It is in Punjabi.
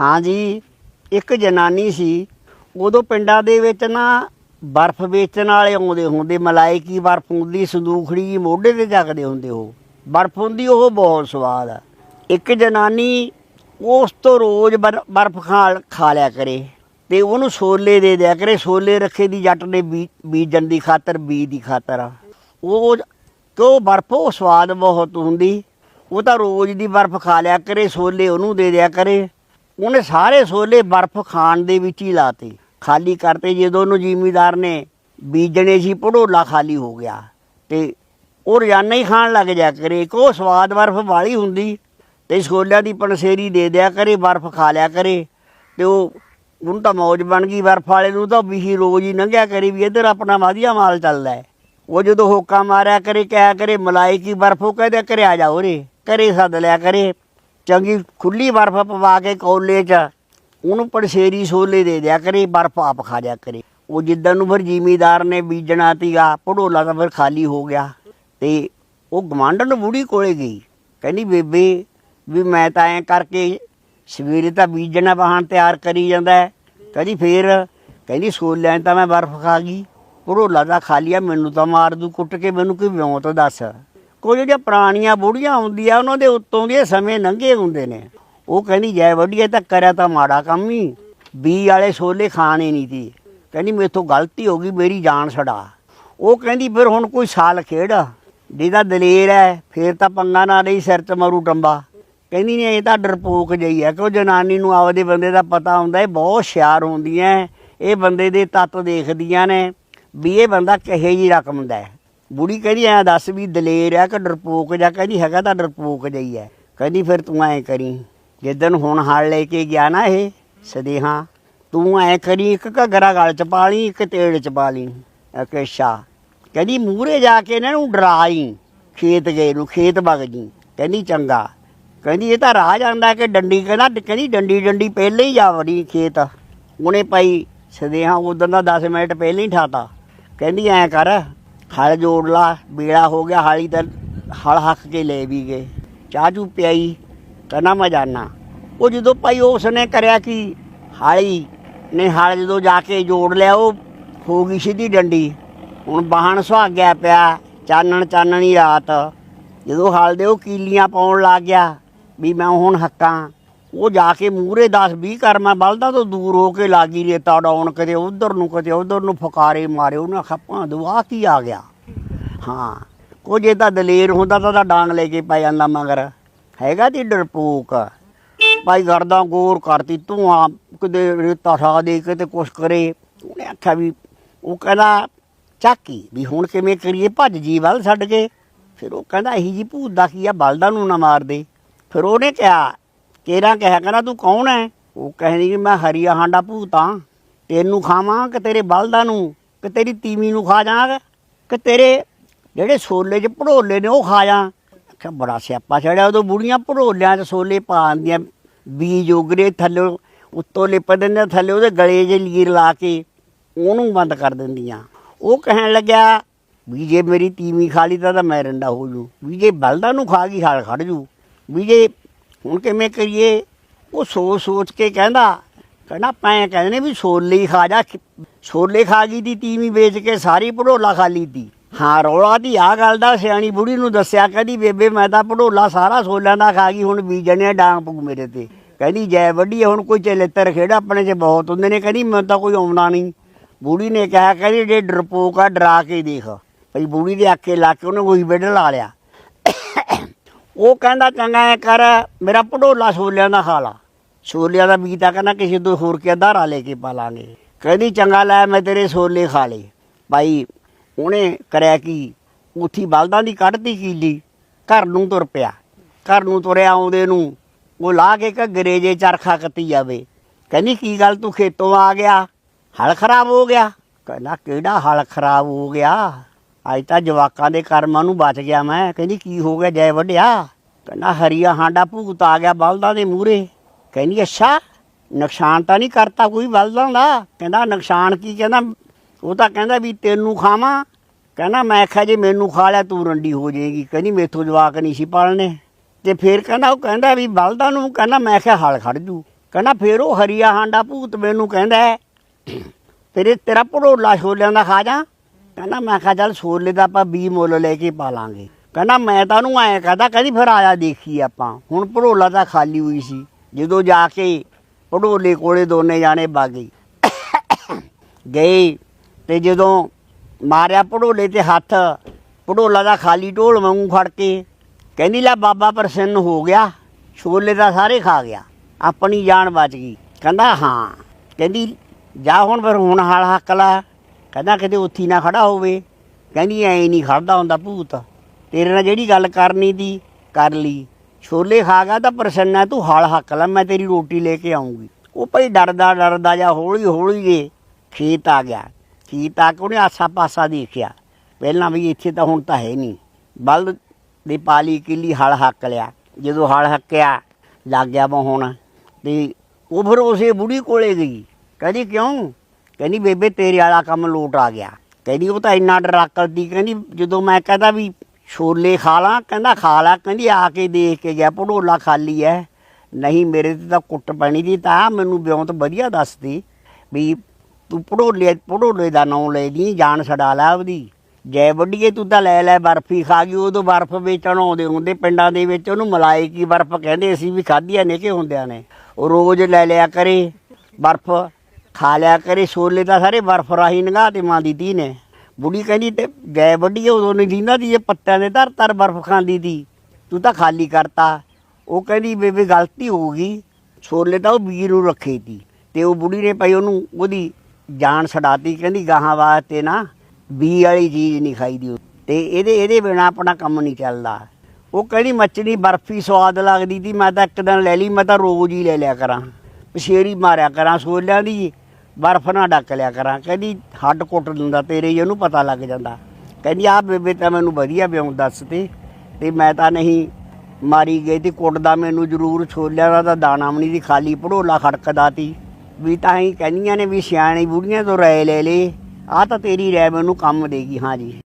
ਹਾਂ ਜੀ, ਇੱਕ ਜਨਾਨੀ ਸੀ, ਉਦੋਂ ਪਿੰਡਾਂ ਦੇ ਵਿੱਚ ਨਾ ਬਰਫ਼ ਵੇਚਣ ਵਾਲੇ ਆਉਂਦੇ ਹੁੰਦੇ ਮਲਾਈਕੀ ਬਰਫ਼ ਹੁੰਦੀ, ਸੰਦੂਖੜੀ ਮੋਢੇ ਤੇ ਚੱਕਦੇ ਹੁੰਦੇ ਉਹ। ਬਰਫ਼ ਹੁੰਦੀ, ਉਹ ਬਹੁਤ ਸਵਾਦ ਆ। ਇੱਕ ਜਨਾਨੀ ਉਸ ਤੋਂ ਰੋਜ਼ ਬਰ- ਬਰਫ਼ ਖਾ ਖਾ ਲਿਆ ਕਰੇ ਤੇ ਉਹਨੂੰ ਛੋਲੇ ਦੇ ਦਿਆ ਕਰੇ। ਛੋਲੇ ਰੱਖੇ ਦੀ ਜੱਟ ਨੇ ਬੀ- ਬੀਜਣ ਦੀ ਖਾਤਰ, ਬੀਜ ਦੀ ਖਾਤਰ ਉਹ ਕਿਉਂ ਬਰਫ਼, ਉਹ ਸਵਾਦ ਬਹੁਤ ਹੁੰਦੀ। ਉਹ ਤਾਂ ਰੋਜ਼ ਦੀ ਬਰਫ਼ ਖਾ ਲਿਆ ਕਰੇ, ਛੋਲੇ ਉਹਨੂੰ ਦੇ ਦਿਆ ਕਰੇ। ਉਹਨੇ ਸਾਰੇ ਸੋਲੇ ਬਰਫ਼ ਖਾਣ ਦੇ ਵਿੱਚ ਹੀ ਲਾਤੇ। ਖਾਲੀ ਕਰਤੇ ਜਦੋਂ ਉਹਨੂੰ ਜ਼ਿਮੀਦਾਰ ਨੇ, ਬੀਜਣੇ ਸੀ, ਭੜੋਲਾ ਖਾਲੀ ਹੋ ਗਿਆ। ਤੇ ਉਹ ਰੋਜ਼ਾਨਾ ਹੀ ਖਾਣ ਲੱਗ ਜਾ ਕਰੇ। ਕੋ ਸਵਾਦ ਬਰਫ਼ ਵਾਲੀ ਹੁੰਦੀ, ਤੇ ਛੋਲਿਆਂ ਦੀ ਪਨਸੇਰੀ ਦੇ ਦਿਆ ਕਰੇ, ਬਰਫ਼ ਖਾ ਲਿਆ ਕਰੇ। ਤੇ ਉਹ ਉਹਨੂੰ ਤਾਂ ਮੌਜ ਬਣ ਗਈ ਬਰਫ਼ ਵਾਲੇ ਨੂੰ, ਤਾਂ ਵੀ ਰੋਜ਼ ਹੀ ਲੰਘਿਆ ਕਰੇ ਵੀ ਇੱਧਰ ਆਪਣਾ ਵਧੀਆ ਮਾਲ ਚੱਲਦਾ ਹੈ। ਉਹ ਜਦੋਂ ਹੋਕਾ ਮਾਰਿਆ ਕਰੇ ਕਿਆ ਕਰੇ, ਮਲਾਈ ਕੀ ਬਰਫ਼ ਉਹ ਕਹਦੇ ਕਰੇ ਆ ਜਾ ਉਰੇ, ਘਰੇ ਸੱਦ ਲਿਆ ਕਰੇ। ਚੰਗੀ ਖੁੱਲੀ ਬਰਫ਼ ਪਵਾ ਕੇ ਕੌਲੇ 'ਚ, ਉਹਨੂੰ ਪੜਸ਼ੇਰੀ ਸੋਲੇ ਦੇ ਦਿਆ ਕਰੇ, ਬਰਫ਼ ਆਪ ਖਾ ਜਾ ਕਰੇ। ਉਹ ਜਿੱਦਾਂ ਨੂੰ ਫਿਰ ਜ਼ਿਮੀਦਾਰ ਨੇ ਬੀਜਣਾ ਤੀਗਾ ਭੜੋਲਾ ਤਾਂ ਫਿਰ ਖਾਲੀ ਹੋ ਗਿਆ। ਤੇ ਉਹ ਗਵਾਂਢਣ ਬੁੜੀ ਕੋਲੇ ਗਈ। ਕਹਿੰਦੀ, ਬੇਬੇ, ਵੀ ਮੈਂ ਤਾਂ ਐਂ ਕਰਕੇ ਸਵੇਰੇ ਤਾਂ ਬੀਜਣਾ ਵਾਹਣ ਤਿਆਰ ਕਰੀ ਜਾਂਦਾ ਕਹਿੰਦੀ, ਫੇਰ? ਕਹਿੰਦੀ, ਸੋਲਿਆਂ ਤਾਂ ਮੈਂ ਬਰਫ਼ ਖਾ ਗਈ। ਭੜੋਲਾ ਤਾਂ ਖਾ ਲਿਆ ਮੈਨੂੰ ਤਾਂ ਮਾਰ ਦੂ, ਕੁੱਟ ਕੇ ਮੈਨੂੰ ਕੋਈ ਵਿਉਂਤ ਦੱਸ। ਕੋਈ ਜਿਹੜੀਆਂ ਪੁਰਾਣੀਆਂ ਬੁੜੀਆਂ ਹੁੰਦੀਆਂ, ਉਹਨਾਂ ਦੇ ਉੱਤੋਂ ਦੇ ਸਮੇਂ ਲੰਘੇ ਹੁੰਦੇ ਨੇ। ਉਹ ਕਹਿੰਦੀ, ਜੈ ਵੱਡੀਏ ਤਾਂ ਕਰਿਆ ਤਾਂ ਮਾੜਾ ਕੰਮ ਹੀ ਬੀ ਵਾਲੇ ਛੋਲੇ ਖਾਣੇ ਨਹੀਂ ਸੀ। ਕਹਿੰਦੀ, ਮੇਥੋਂ ਗਲਤੀ ਹੋ ਗਈ, ਮੇਰੀ ਜਾਨ ਛਡਾ। ਉਹ ਕਹਿੰਦੀ, ਫਿਰ ਹੁਣ ਕੋਈ ਸਾਲ ਖੇਡ। ਜਿਹਦਾ ਦਲੇਰ ਹੈ ਫੇਰ ਤਾਂ ਪੰਗਾ ਨਾ ਲਈ ਸਿਰ 'ਚ ਮਰੂ ਟੰਬਾ। ਕਹਿੰਦੀ ਨੇ ਇਹ ਤਾਂ ਡਰਪੋਕ ਜਈ ਹੈ ਕਿ ਉਹ ਜਨਾਨੀ ਨੂੰ ਆਪਦੇ ਬੰਦੇ ਦਾ ਪਤਾ ਹੁੰਦਾ ਇਹ ਬਹੁਤ ਹੁਸ਼ਿਆਰ ਹੁੰਦੀਆਂ ਇਹ ਬੰਦੇ ਦੇ ਤੱਤ ਦੇਖਦੀਆਂ ਨੇ ਵੀ ਇਹ ਬੰਦਾ ਕਿਹੇ ਜੀ ਰਕਮ ਦਾ ਹੈ ਬੁੜੀ ਕਹਿੰਦੀ ਐ ਦੱਸ ਵੀ ਦਲੇਰ ਆ ਕਿ ਡਰਪੋਕ ਜਾਂ ਕਹਿੰਦੀ ਹੈਗਾ ਤਾਂ ਡਰਪੋਕ ਜਈ ਹੈ ਕਹਿੰਦੀ ਫਿਰ ਤੂੰ ਐ ਕਰੀ, ਜਿੱਦਣ ਹੁਣ ਹਲ ਲੈ ਕੇ ਗਿਆ ਨਾ ਇਹ ਸਦੇਹਾ, ਤੂੰ ਐ ਕਰੀ, ਇੱਕ ਘੱਗਰਾ ਗਲ ਚ ਪਾ ਲਈ, ਇੱਕ ਤੇੜ ਚ ਪਾ ਲਈ ਅਕੇਸ਼ਾ ਕਹਿੰਦੀ ਮੂਰੇ ਜਾ ਕੇ ਇਹਨਾਂ ਨੂੰ ਡਰਾਈ, ਖੇਤ ਗਏ ਨੂੰ, ਖੇਤ ਵਗ ਜੀ। ਕਹਿੰਦੀ ਚੰਗਾ। ਕਹਿੰਦੀ ਇਹ ਤਾਂ ਰਾਹ ਜਾਂਦਾ ਕਿ ਡੰਡੀ ਕਹਿੰਦਾ, ਕਹਿੰਦੀ ਡੰਡੀ ਡੰਡੀ ਪਹਿਲੇ ਹੀ ਜਾ ਵੜੀ ਖੇਤ। ਉਹਨੇ ਪਾਈ ਸਦੇਹਾ ਉਦੋਂ ਦਾ 10 ਮਿੰਟ ਪਹਿਲੇ ਹੀ ਠਾਤਾ। ਕਹਿੰਦੀ ਐ ਕਰ ਹਲ ਜੋੜ ਲਾ, ਬੀੜਾ ਹੋ ਗਿਆ, ਹਾਲੀ ਤਾਂ ਹਲ ਹੱਕ ਕੇ ਲੈ ਵੀ ਗਏ। ਚਾਹ ਚੂ ਪਿਆਈ ਕਹਿੰਦਾ ਮੈਂ ਜਾਣਾ ਉਹ ਜਦੋਂ ਭਾਈ ਉਸ ਨੇ ਕਰਿਆ ਕਿ ਹਾਲੀ ਨੇ ਹਲ ਜਦੋਂ ਜਾ ਕੇ ਜੋੜ ਲਿਆ, ਉਹ ਹੋ ਗਈ ਸਿੱਧੀ ਡੰਡੀ। ਹੁਣ ਬਾਹਣ ਸੁਹਾਗਿਆ ਪਿਆ, ਚਾਨਣ ਚਾਨਣੀ ਰਾਤ। ਜਦੋਂ ਹਲ ਦੇ ਉਹ ਕੀਲੀਆਂ ਪਾਉਣ ਲੱਗ ਗਿਆ, ਵੀ ਮੈਂ ਹੁਣ ਹੱਕਾਂ। ਉਹ ਜਾ ਕੇ ਮੂਰੇ 10 20 ਕਰਮਾ ਬਲਦਾ ਤੋਂ ਦੂਰ ਹੋ ਕੇ ਲਾਗੀ ਰੇਤਾ ਡਾਉਣ ਕਦੇ ਉਧਰ ਨੂੰ ਕਦੇ ਉਧਰ ਨੂੰ ਫੁਕਾਰੇ ਮਾਰੇ, ਉਹਨਾਂ ਖੱਪਾਂ ਦੁਆ ਕੀ ਆ ਗਿਆ? ਹਾਂ, ਕੁਝ ਜੇ ਤਾਂ ਦਲੇਰ ਹੁੰਦਾ ਤਾਂ ਉਹਦਾ ਡਾਂਗ ਲੈ ਕੇ ਪੈ ਜਾਂਦਾ ਮਗਰ। ਹੈਗਾ ਤੇ ਡਰਪੋਕ? ਭਾਈ ਗਰਦਾ ਗੋਰ ਕਰਤੀ, ਤੂੰ ਆ ਕਿਤੇ ਰੇਤਾ ਠਾ ਦੇ, ਕਿਤੇ ਕੁਛ ਕਰੇ। ਉਹਨੇ ਆਖਿਆ ਵੀ, ਉਹ ਕਹਿੰਦਾ, ਚਾਕੀ ਵੀ ਹੁਣ ਕਿਵੇਂ ਕਰੀਏ, ਭੱਜ ਜੀ ਵੱਲ ਛੱਡ ਕੇ। ਫਿਰ ਉਹ ਕਹਿੰਦਾ, ਇਹੀ ਜੀ ਭੂਤ ਦਾ ਕੀ ਆ, ਬਲਦਾਂ ਨੂੰ ਨਾ ਮਾਰ ਦੇ। ਫਿਰ ਉਹਨੇ ਕਿਹਾ ਕੇਰਾ ਕਿਹਾ ਕਹਿੰਦਾ, ਤੂੰ ਕੌਣ ਹੈ ਉਹ ਕਹਿੰਦੀ ਕਿ ਮੈਂ ਹਰੀਆ ਹਾਂਡਾ ਭੂਤਾਂ ਤੈਨੂੰ ਖਾਵਾਂ ਕਿ ਤੇਰੇ ਬਲਦਾਂ ਨੂੰ? ਕਿ ਤੇਰੀ ਤੀਵੀ ਨੂੰ ਖਾ ਜਾਵਾਂ ਕਿ ਤੇਰੇ ਜਿਹੜੇ ਛੋਲੇ 'ਚ ਭੜੋਲੇ ਨੇ, ਉਹ ਖਾ ਜਾ ਆਖਿਆ ਬੜਾ ਸਿਆਪਾ ਛੜਿਆ ਉਦੋਂ ਬੁੜੀਆਂ ਭੜੋਲਿਆਂ 'ਚ ਛੋਲੇ ਪਾਉਂਦੀਆਂ ਬੀਜ ਉਗਰੇ ਥੱਲੇ, ਉੱਤੋਂ ਲਿਪ ਦਿੰਦੇ ਥੱਲੇ, ਉਹਦੇ ਗਲੇ 'ਚ ਲੀਰ ਲਾ ਕੇ ਉਹਨੂੰ ਬੰਦ ਕਰ ਦਿੰਦੀਆਂ। ਉਹ ਕਹਿਣ ਲੱਗਿਆ, ਵੀ ਜੇ ਮੇਰੀ ਤੀਵੀਂ ਖਾ ਲਈ ਤਾਂ ਤਾਂ ਮੈਂ ਰੰਡਾ ਹੋ ਜੂ। ਵੀ ਜੇ ਬਲਦਾਂ ਨੂੰ ਖਾ ਗਈ, ਹਾਲ ਖੜ ਜੂ। ਵੀ ਜੇ ਹੁਣ ਕਿਵੇਂ ਕਰੀਏ? ਉਹ ਸੋਚ ਸੋਚ ਕੇ ਕਹਿੰਦਾ ਕਹਿੰਦਾ ਪੈ ਕਹਿੰਦੇ ਨੇ ਵੀ ਛੋਲੇ ਖਾ ਜਾ, ਛੋਲੇ ਖਾ ਗਈ ਦੀ, ਤੀਵੀਂ ਵੇਚ ਕੇ ਸਾਰੀ ਭੜੋਲਾ ਖਾ ਲਈ ਤੀ ਹਾਂ, ਰੌਲਾ ਦੀ ਆ ਗੱਲ ਦਾ, ਸਿਆਣੀ ਬੁੜੀ ਨੂੰ ਦੱਸਿਆ ਕਹਿੰਦੀ, ਬੇਬੇ, ਮੈਂ ਤਾਂ ਭੜੋਲਾ ਸਾਰਾ ਛੋਲਿਆਂ ਦਾ ਖਾ ਗਈ, ਹੁਣ ਬੀਜਣਿਆ ਡਾਂਗ ਪੂ ਮੇਰੇ ਤੇ। ਕਹਿੰਦੀ, ਜੈ ਵੱਡੀ ਹੁਣ ਕੋਈ ਚਲੇਤਰ ਖੇੜਾ ਆਪਣੇ 'ਚ ਬਹੁਤ ਹੁੰਦੇ ਨੇ। ਕਹਿੰਦੀ ਮੈਂ ਤਾਂ ਕੋਈ ਆਉਣਾ ਨਹੀਂ। ਬੁੜੀ ਨੇ ਕਿਹਾ, ਕਹਿੰਦੀ, ਜੇ ਡਰਪੋਕ ਆ, ਡਰਾ ਕੇ ਦੇਖ। ਭਈ ਬੁੜੀ ਦੇ ਆਕੇ ਲਾ ਕੇ ਉਹਨੇ ਕੋਈ ਬੈੱਡ ਲਾ ਲਿਆ। ਉਹ ਕਹਿੰਦਾ, ਚੰਗਾ ਐ ਕਰ, ਮੇਰਾ ਭੜੋਲਾ ਛੋਲਿਆਂ ਦਾ ਖਾ ਲਾ ਛੋਲਿਆਂ ਦਾ ਬੀਜ ਤਾਂ ਕਹਿੰਦਾ, ਕਿਸੇ ਤੋਂ ਹੋਰ ਕੇ ਧਾਰਾ ਲੈ ਕੇ ਪਾ ਲਾਂਗੇ ਕਹਿੰਦੀ, ਚੰਗਾ, ਲੈ ਮੈਂ ਤੇਰੇ ਛੋਲੇ ਖਾ ਲੇ ਭਾਈ, ਉਹਨੇ ਕਰਿਆ ਕੀ? ਉਥੀ ਬਲਦਾਂ ਦੀ ਕੱਢਤੀ ਕੀਲੀ, ਘਰ ਨੂੰ ਤੁਰ ਪਿਆ। ਘਰ ਨੂੰ ਤੁਰਿਆ, ਆਉਂਦੇ ਨੂੰ ਉਹ ਲਾ ਕੇ ਘੱਗਰੇ ਜੇ ਚਰਖਾ ਕੱਤੀ ਜਾਵੇ। ਕਹਿੰਦੀ, ਕੀ ਗੱਲ, ਤੂੰ ਖੇਤੋਂ ਆ ਗਿਆ? ਹਲ ਖਰਾਬ ਹੋ ਗਿਆ? ਕਹਿੰਦਾ, ਕਿਹੜਾ ਹਲ ਖਰਾਬ ਹੋ ਗਿਆ? ਅੱਜ ਤਾਂ ਜਵਾਕਾਂ ਦੇ ਕਰਮਾਂ ਨੂੰ ਬਚ ਗਿਆ ਮੈਂ। ਕਹਿੰਦੀ ਕੀ ਹੋ ਗਿਆ ਜੈ ਵੱਡਿਆ ਕਹਿੰਦਾ ਹਰੀਆ ਹਾਂਡਾ ਭੂਤ ਆ ਗਿਆ ਬਲਦਾਂ ਦੇ ਮੂਹਰੇ। ਕਹਿੰਦੀ ਅੱਛਾ ਨੁਕਸਾਨ ਤਾਂ ਨਹੀਂ ਕਰਤਾ ਕੋਈ ਬਲਦਾਂ ਦਾ? ਕਹਿੰਦਾ ਨੁਕਸਾਨ ਕੀ? ਕਹਿੰਦਾ ਉਹ ਤਾਂ ਕਹਿੰਦਾ ਵੀ ਤੈਨੂੰ ਖਾਵਾਂ। ਕਹਿੰਦਾ ਮੈਂ ਆਖਿਆ ਜੇ ਮੈਨੂੰ ਖਾ ਲਿਆ ਤੂੰ ਰੰਡੀ ਹੋ ਜਾਏਗੀ। ਕਹਿੰਦੀ ਮੇਥੋਂ ਜਵਾਕ ਨਹੀਂ ਸੀ ਪਾਲਣੇ। ਤੇ ਫਿਰ ਕਹਿੰਦਾ ਉਹ ਕਹਿੰਦਾ ਵੀ ਬਲਦਾਂ ਨੂੰ ਕਹਿੰਦਾ ਮੈਂ ਆਖਿਆ ਹਾਲ ਖੜ ਜੂ। ਕਹਿੰਦਾ ਫੇਰ ਉਹ ਹਰੀਆ ਹਾਂਡਾ ਭੂਤ ਮੈਨੂੰ ਕਹਿੰਦਾ ਹੈ, ਤੇਰੇ ਤੇਰਾ ਭੜੋਲਾ ਛੋਲਿਆਂ ਦਾ ਖਾ ਜਾ। ਕਹਿੰਦਾ, ਮੈਂ ਕਿਹਾ, ਚੱਲ ਛੋਲੇ ਦਾ ਆਪਾਂ 20 ਮੁੱਲ ਲੈ ਕੇ ਪਾ ਲਾਂਗੇ। ਕਹਿੰਦਾ, ਮੈਂ ਤਾਂ ਉਹਨੂੰ ਐਂ ਕਹਦਾ, ਕਹਿੰਦੀ, ਫਿਰ ਆਇਆ ਦੇਖੀ ਆਪਾਂ। ਹੁਣ ਭੜੋਲਾ ਤਾਂ ਖਾਲੀ ਹੋਈ ਸੀ। ਜਦੋਂ ਜਾ ਕੇ ਭੜੋਲੇ ਕੋਲੇ ਦੋਨੇ ਜਾਣੇ ਬਾਗੇ ਗਏ। ਤੇ ਜਦੋਂ ਮਾਰਿਆ ਭੜੋਲੇ ਤੇ ਹੱਥ, ਭੜੋਲਾ ਦਾ ਖਾਲੀ ਢੋਲ ਵਾਂਗੂ ਫੜ ਕੇ, ਕਹਿੰਦੀ, ਲੈ ਬਾਬਾ ਪ੍ਰਸੰਨ ਹੋ ਗਿਆ, ਛੋਲੇ ਦਾ ਸਾਰੇ ਖਾ ਗਿਆ, ਆਪਣੀ ਜਾਨ ਬਚ ਗਈ। ਕਹਿੰਦਾ, ਹਾਂ। ਕਹਿੰਦੀ, ਜਾ ਹੁਣ ਫਿਰ ਹੁਣ ਹਾਲ ਹੱਕ ਲਾ। ਕਹਿੰਦਾ ਕਿਤੇ ਉੱਥੀ ਨਾ ਖੜਾ ਹੋਵੇ। ਕਹਿੰਦੀ ਐ ਨਹੀਂ ਖੜਦਾ ਹੁੰਦਾ ਭੂਤ। ਤੇਰੇ ਨਾਲ ਜਿਹੜੀ ਗੱਲ ਕਰਨੀ ਦੀ, ਕਰ ਲਈ। ਛੋਲੇ ਖਾਗਾ ਤਾਂ ਪ੍ਰਸੰਨਾ, ਤੂੰ ਹਾਲ ਹੱਕ ਲੈ, ਮੈਂ ਤੇਰੀ ਰੋਟੀ ਲੈ ਕੇ ਆਉਂਗੀ। ਉਹ ਭਾਈ ਡਰਦਾ ਡਰਦਾ ਜਾਂ ਹੌਲੀ ਹੌਲੀ ਜੇ ਖੇਤ ਆ ਗਿਆ। ਖੇਤ ਆ ਕੇ ਉਹਨੇ ਆਸਾ ਪਾਸਾ ਦੇਖਿਆ। ਪਹਿਲਾਂ ਵੀ ਇੱਥੇ ਤਾਂ ਹੁਣ ਤਾਂ ਹੈ ਨਹੀਂ। ਬਲਦ ਦੇ ਪਾਲੀ ਕਿੱਲੀ ਹਲ ਹੱਕ ਲਿਆ। ਜਦੋਂ ਹਲ ਹੱਕਿਆ, ਲੱਗ ਗਿਆ ਵਾ ਹੁਣ। ਤੇ ਉਹ ਫਿਰ ਉਸੇ ਬੁੜੀ ਕੋਲੇ ਗਈ। ਕਹਿੰਦੀ, ਕਿਉਂ? ਕਹਿੰਦੀ, ਬੇਬੇ, ਤੇਰੇ ਵਾਲਾ ਕੰਮ ਲੋਟ ਆ ਗਿਆ। ਕਹਿੰਦੀ, ਉਹ ਤਾਂ ਇੰਨਾ ਡਰਾ ਕਰਦੀ ਕਹਿੰਦੀ, ਜਦੋਂ ਮੈਂ ਕਹਦਾ ਵੀ ਛੋਲੇ ਖਾ ਲਾਂ, ਕਹਿੰਦਾ, ਖਾ ਲਾ। ਕਹਿੰਦੀ, ਆ ਕੇ ਦੇਖ ਕੇ ਗਿਆ, ਭੜੋਲਾ ਖਾਲੀ ਐ। ਨਹੀਂ, ਮੇਰੇ ਤੇ ਤਾਂ ਕੁੱਟ ਪੈਣੀ ਦੀ ਤਾਂ ਮੈਨੂੰ ਵਿਉਂਤ ਵਧੀਆ ਦੱਸਦੀ ਵੀ ਤੂੰ ਭੜੋਲੇ ਭੜੋਲੇ ਦਾ ਨਾਂ ਲੈ ਦੀ, ਜਾਨ ਛਡਾ ਲੈ ਉਹਦੀ ਜੈ ਵੱਡੀਏ ਤੂੰ ਤਾਂ ਲੈ ਲੈ, ਬਰਫੀ ਖਾ ਗਈ, ਉਦੋਂ ਬਰਫ ਵੇਚਣ ਆਉਂਦੇ ਹੁੰਦੇ, ਪਿੰਡਾਂ ਦੇ ਵਿੱਚ ਉਹਨੂੰ ਮਲਾਈ ਕੀ ਬਰਫ ਕਹਿੰਦੇ ਅਸੀਂ ਵੀ ਖਾਧੀਆਂ ਨੇ ਕਿ ਹੁੰਦਿਆਂ ਨੇ। ਉਹ ਰੋਜ਼ ਲੈ ਲਿਆ ਕਰੇ ਬਰਫ। ਖਾ ਲਿਆ ਕਰੇ, ਛੋਲੇ ਤਾਂ ਸਾਰੇ ਬਰਫ ਰਾਹੀਂ ਨਗਾ ਤੇ ਮਾਂ ਦੀ ਧੀ ਨੇ। ਬੁੜੀ ਕਹਿੰਦੀ, ਤੇ ਗੈ ਵੱਡੀਏ ਉਦੋਂ ਨਹੀਂ ਦਿੰਦਾ ਦੀ, ਇਹ ਪੱਤਿਆਂ ਦੇ ਧਰ ਧਰ ਬਰਫ ਖਾਂਦੀ ਦੀ ਤੂੰ ਤਾਂ ਖਾਲੀ ਕਰਤਾ। ਉਹ ਕਹਿੰਦੀ, ਬੇਬੇ, ਗਲਤੀ ਹੋ ਗਈ। ਛੋਲੇ ਤਾਂ ਉਹ ਵੀਰ ਨੂੰ ਰੱਖੀ ਤੀ ਤੇ ਉਹ ਬੁੜੀ ਨੇ ਭਾਈ ਉਹਨੂੰ ਉਹਦੀ ਜਾਨ ਛਡਾਤੀ। ਕਹਿੰਦੀ, ਗਾਹਾਂ ਵਾਸਤੇ ਨਾ ਬੀ ਵਾਲੀ ਚੀਜ਼ ਨਹੀਂ ਖਾਈਦੀ ਤੇ ਇਹਦੇ ਇਹਦੇ ਬਿਨਾ ਆਪਣਾ ਕੰਮ ਨਹੀਂ ਚੱਲਦਾ। ਉਹ ਕਹਿੰਦੀ ਮੱਛਲੀ ਬਰਫੀ ਸਵਾਦ ਲੱਗਦੀ ਤੀ ਮੈਂ ਤਾਂ ਇੱਕ ਦਿਨ ਲੈ ਲਈ, ਮੈਂ ਤਾਂ ਰੋਜ਼ ਹੀ ਲੈ ਲਿਆ ਕਰਾਂ। ਪਛੇਰੀ ਮਾਰਿਆ ਕਰਾਂ ਸੋਲਿਆਂ ਦੀ। ਬਰਫ ਨਾ ਡੱਕ ਲਿਆ ਕਰਾਂ। ਕਹਿੰਦੀ, ਹੱਡ ਕੁੱਟ ਦਿੰਦਾ ਤੇਰੇ ਹੀ, ਉਹਨੂੰ ਪਤਾ ਲੱਗ ਜਾਂਦਾ। ਕਹਿੰਦੀ ਆ ਬੇਬੇ ਤਾਂ ਮੈਨੂੰ ਵਧੀਆ ਵਿਉਂ ਦੱਸ ਤੇ ਮੈਂ ਤਾਂ ਨਹੀਂ, ਮਾਰੀ ਗਈ ਤੇ ਕੁੱਟਦਾ ਮੈਨੂੰ ਜ਼ਰੂਰ, ਛੋਲਿਆਂ ਦਾ ਤਾਂ ਦਾਣਾ ਵੀ ਦੀ ਖਾਲੀ ਭੜੋਲਾ ਖੜਕਦਾ ਤੀ ਵੀ ਤਾਂ ਹੀ ਕਹਿੰਦੀਆਂ ਨੇ ਵੀ ਸਿਆਣੀ ਬੁੜੀਆਂ ਤੋਂ ਰਾਏ ਲੈ ਲੇ। ਆ ਤਾਂ ਤੇਰੀ ਰਾਏ ਮੈਨੂੰ ਕੰਮ ਦੇਗੀ ਹਾਂ ਜੀ